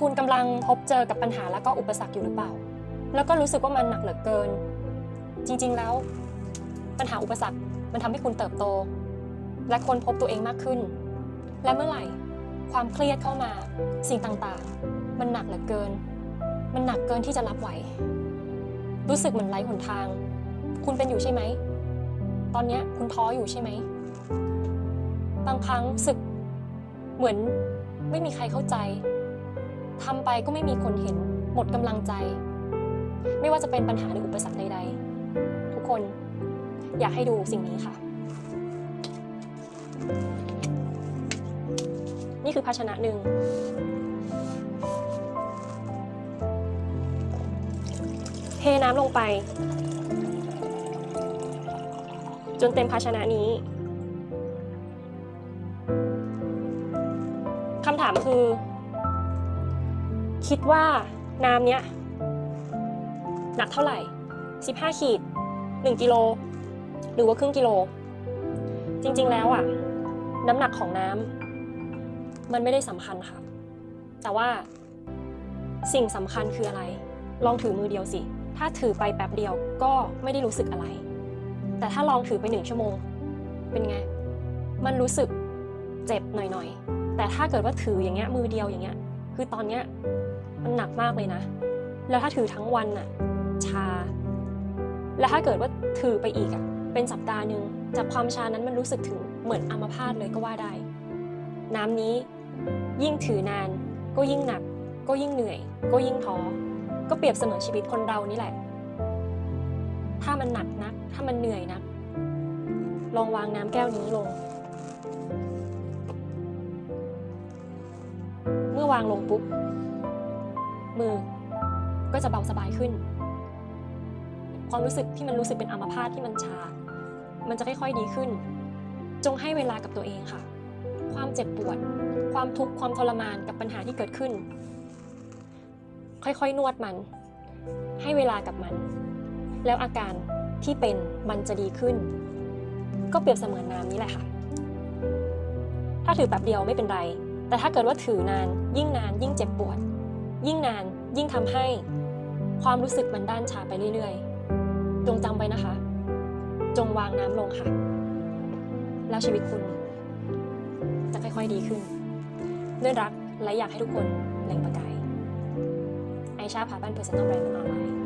คุณกำลังพบเจอกับปัญหาแล้วก็อุปสรรคอยู่หรือเปล่า แล้วก็รู้สึกว่ามันหนักเหลือเกิน จริง ๆ แล้ว ปัญหาอุปสรรคมันทำให้คุณเติบโต และค้นพบตัวเองมากขึ้น และเมื่อไหร่ ความเครียดเข้ามาสิ่งต่างๆ มันหนักเหลือเกิน มันหนักเกินที่จะรับไหว รู้สึกเหมือนไร้หนทาง คุณเป็นอยู่ใช่ไหม ตอนนี้คุณท้ออยู่ใช่ไหม บางครั้งรู้สึกเหมือนไม่มีใครเข้าใจ ทำไปก็ไม่มีคนเห็น หมดกำลังใจ ไม่ว่าจะเป็นปัญหาหรืออุปสรรคใด ๆ ทุกคนอยากให้ดูสิ่งนี้ค่ะ นี่คือภาชนะหนึ่งเทน้ำลงไป จนเต็มภาชนะนี้คำถามคือ คิดว่าน้ำเนี้ยหนักเท่าไหร่ 15 ขีด 1 กิโล หรือว่าครึ่งกิโล จริงๆแล้วอะน้ำหนักของน้ำมันไม่ได้สำคัญค่ะ แต่ว่าสิ่งสำคัญคืออะไร ลองถือมือเดียวสิ ถ้าถือไปแป๊บเดียวก็ไม่ได้รู้สึกอะไร แต่ถ้าลองถือไปหนึ่งชั่วโมง เป็นไง มันรู้สึกเจ็บหน่อยๆ แต่ถ้าเกิดว่าถืออย่างเงี้ยมือเดียวอย่างเงี้ย คือตอนเนี้ยมันหนักมากเลยนะ แล้วถ้าถือทั้งวันน่ะชา แล้วถ้าเกิดว่าถือไปอีกอะเป็นสัปดาห์หนึ่งจากความชานั้นมันรู้สึกถึงเหมือนอัมพาตเลยก็ว่าได้ น้ำนี้ยิ่งถือนานก็ยิ่งหนัก ก็ยิ่งเหนื่อย ก็ยิ่งท้อก็เปรียบเสมือนชีวิตคนเรานี่แหละ ถ้ามันหนักนัก ถ้ามันเหนื่อยนัก ลองวางน้ำแก้วนี้ลง วางลงปุ๊บ มือก็จะเบาสบายขึ้น ความรู้สึกที่มันรู้สึกเป็นอัมพาตที่มันชา มันจะค่อยๆดีขึ้น จงให้เวลากับตัวเองค่ะ ความเจ็บปวด ความทุกข์ความทรมานกับปัญหาที่เกิดขึ้น ค่อยๆนวดมัน ให้เวลากับมัน แล้วอาการที่เป็นมันจะดีขึ้น ก็เปรียบเสมือนน้ำนี้แหละค่ะ ถ้าถือแบบเดียวไม่เป็นไร แต่ถ้าเกิดว่าถือนาน ยิ่งนานยิ่งเจ็บปวด ยิ่งนานยิ่งทำให้ความรู้สึกมันด้านชาไปเรื่อยๆ จงจำไว้นะคะ จงวางน้ำลงค่ะ แล้วชีวิตคุณ จะค่อยๆดีขึ้น ด้วยรักและอยากให้ทุกคนเล่งประกายไอชาพาบ้านเพอร์ซันอลแบรนด์ออนไลน์